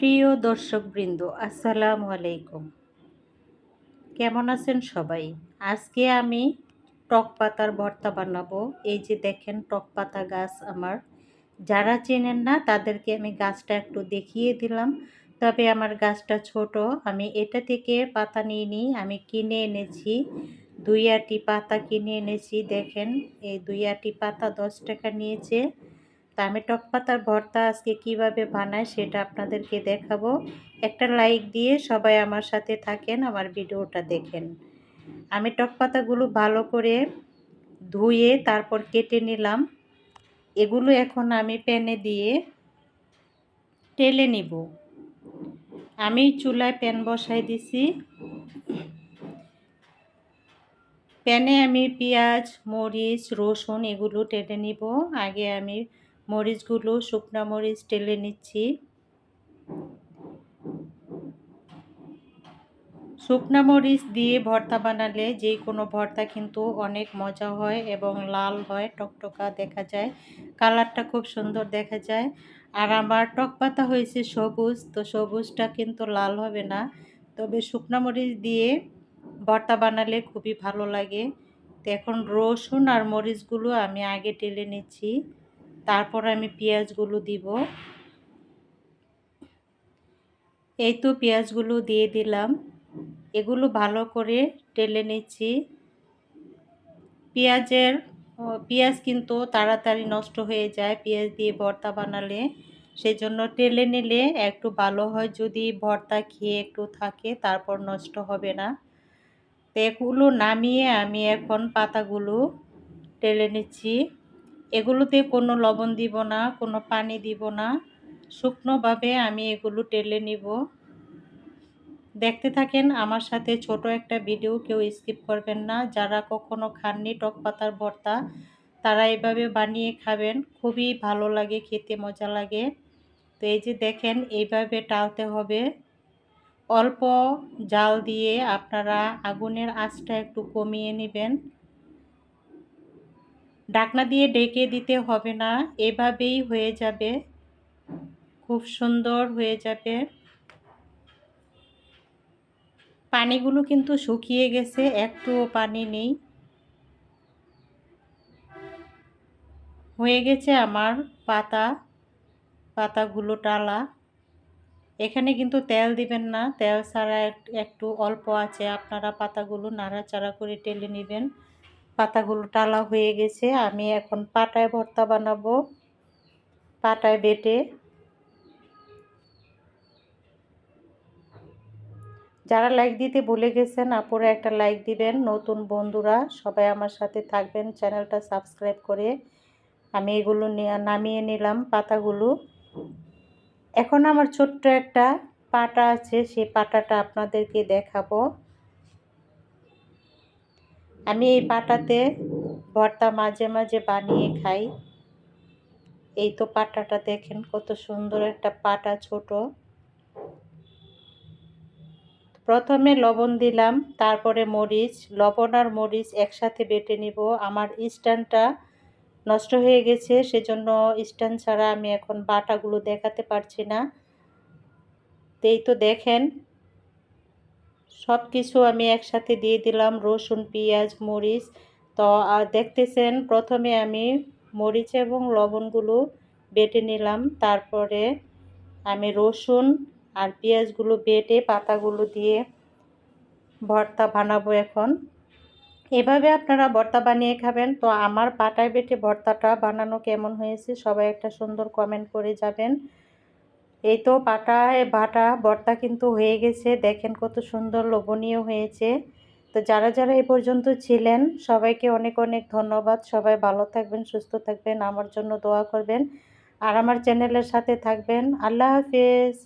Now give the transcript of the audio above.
প্রিয় দর্শকবৃন্দ, আসসালামু আলাইকুম। কেমন আছেন সবাই? আজকে আমি টক পাতার ভর্তা বানাবো। এই যে দেখেন, টক পাতা গাছ আমার। যারা চেনেন না, তাদেরকে আমি গাছটা একটু দেখিয়ে দিলাম। তবে আমার গাছটা ছোট, আমি এটা থেকে পাতা নিয়ে নিই। আমি কিনে এনেছি, দুই আটি পাতা কিনে এনেছি। দেখেন, এই দুই আটি পাতা দশ টাকা নিয়েছে। তা আমি টক পাতার ভর্তা আজকে কীভাবে বানাই সেটা আপনাদেরকে দেখাবো। একটা লাইক দিয়ে সবাই আমার সাথে থাকেন, আমার ভিডিওটা দেখেন। আমি টক পাতাগুলো ভালো করে ধুয়ে তারপর কেটে নিলাম। এগুলো এখন আমি প্যানে দিয়ে টেলে নিব। আমি চুলায় প্যান বসাই দিছি। প্যানে আমি পেঁয়াজ, মরিচ, রসুন এগুলো টেনে নিব। আগে আমি মরিচগুলো, শুকনা মরিচ টেলে নিচ্ছি। শুকনা মরিচ দিয়ে ভর্তা বানালে যে কোনো ভর্তা কিন্তু অনেক মজা হয় এবং লাল হয়, টকটকা দেখা যায়। কালারটা খুব সুন্দর দেখা যায়। আর আমার টক পাতা হয়েছে সবুজ, তো সবুজটা কিন্তু লাল হবে না। তবে শুকনা মরিচ দিয়ে ভর্তা বানালে খুবই ভালো লাগে। তো এখন রসুন আর মরিচগুলো আমি আগে টেলে নিচ্ছি। তারপর আমি পেঁয়াজগুলো দিব। এই তো পেঁয়াজগুলো দিয়ে দিলাম। এগুলো ভালো করে টেলে নিচ্ছি। পেঁয়াজের পেঁয়াজ কিন্তু তাড়াতাড়ি নষ্ট হয়ে যায় পেঁয়াজ দিয়ে ভর্তা বানালে। সেই জন্য টেলে নিলে একটু ভালো হয়। যদি ভর্তা খেয়ে একটু থাকে তারপর নষ্ট হবে না। তো এগুলো নামিয়ে আমি এখন পাতাগুলো টেলে নিচ্ছি। এগুলোতে কোনো লবণ দিব না, কোনো পানি দিব না। শুকনোভাবে আমি এগুলো টেলে নিব। দেখতে থাকেন, আমার সাথে ছোট একটা ভিডিও কেউ স্কিপ করবেন না। যারা কখনো খাননি টক পাতার ভর্তা, তারা এভাবে বানিয়ে খাবেন। খুবই ভালো লাগে, খেতে মজা লাগে। তো এই যে দেখেন, এইভাবে টালতে হবে। অল্প জাল দিয়ে আপনারা আগুনের আঁচটা একটু কমিয়ে নেবেন। ডাকনা দিয়ে ডেকে দিতে হবে না, এভাবেই হয়ে যাবে। খুব সুন্দর হয়ে যাবে। পানিগুলো কিন্তু শুকিয়ে গেছে, একটুও পানি নেই। হয়ে গেছে আমার পাতা, পাতাগুলো টালা। এখানে কিন্তু তেল দিবেন না, তেল ছাড়া একটু অল্প আছে, আপনারা পাতাগুলো নাড়াচাড়া করে টেলে নেবেন। পাতাগুলো টালা হয়ে গেছে। আমি এখন পাটায় ভর্তা বানাবো। পাটায় বেটে। যারা লাইক দিতে ভুলে গেছেন, আপুরা একটা লাইক দিবেন। নতুন বন্ধুরা, সবাই আমার সাথে থাকবেন, চ্যানেলটা সাবস্ক্রাইব করে। আমি এগুলো নামিয়ে নিলাম পাতাগুলো। এখন আমার ছোট্ট একটা পাটা আছে, সেই পাটাটা আপনাদেরকে দেখাবো। আমি এই পাটাতে ভর্তা মাঝে মাঝে বানিয়ে খাই। এই তো পাটাটা দেখেন কত সুন্দর একটা পাটা ছোট। প্রথমে লবণ দিলাম, তারপরে মরিচ, লবণ আর মরিচ একসাথে বেটে নিব। আমার স্ট্যান্ডটা নষ্ট হয়ে গেছে, সেজন্য স্ট্যান্ড ছাড়া আমি এখন বাটাগুলো দেখাতে পারছি না। এই তো দেখেন সব কিছু আমি একসাথে দিয়ে দিলাম, রসুন, পেঁয়াজ, মরিচ। তো আর দেখতেছেন, প্রথমে আমি মরিচ এবং লবণগুলো বেটে নিলাম। তারপরে আমি রসুন আর পেঁয়াজগুলো বেটে পাতাগুলো দিয়ে ভর্তা বানাবো এখন। এভাবে আপনারা ভর্তা বানিয়ে খাবেন। তো, আমার পাটায় বেটে ভর্তাটা বানানো কেমন হয়েছে সবাই একটা সুন্দর কমেন্ট করে যাবেন। এই তো বাটায় বাটা, বর্তা কিন্তু হয়ে গেছে। দেখেন কত সুন্দর লোভনীয় হয়েছে। তো যারা যারা এই পর্যন্ত ছিলেন, সবাইকে অনেক অনেক ধন্যবাদ। সবাই ভালো থাকবেন, সুস্থ থাকবেন, আমার জন্য দোয়া করবেন। আর আমার চ্যানেলের সাথে থাকবেন। আল্লাহ হাফিজ।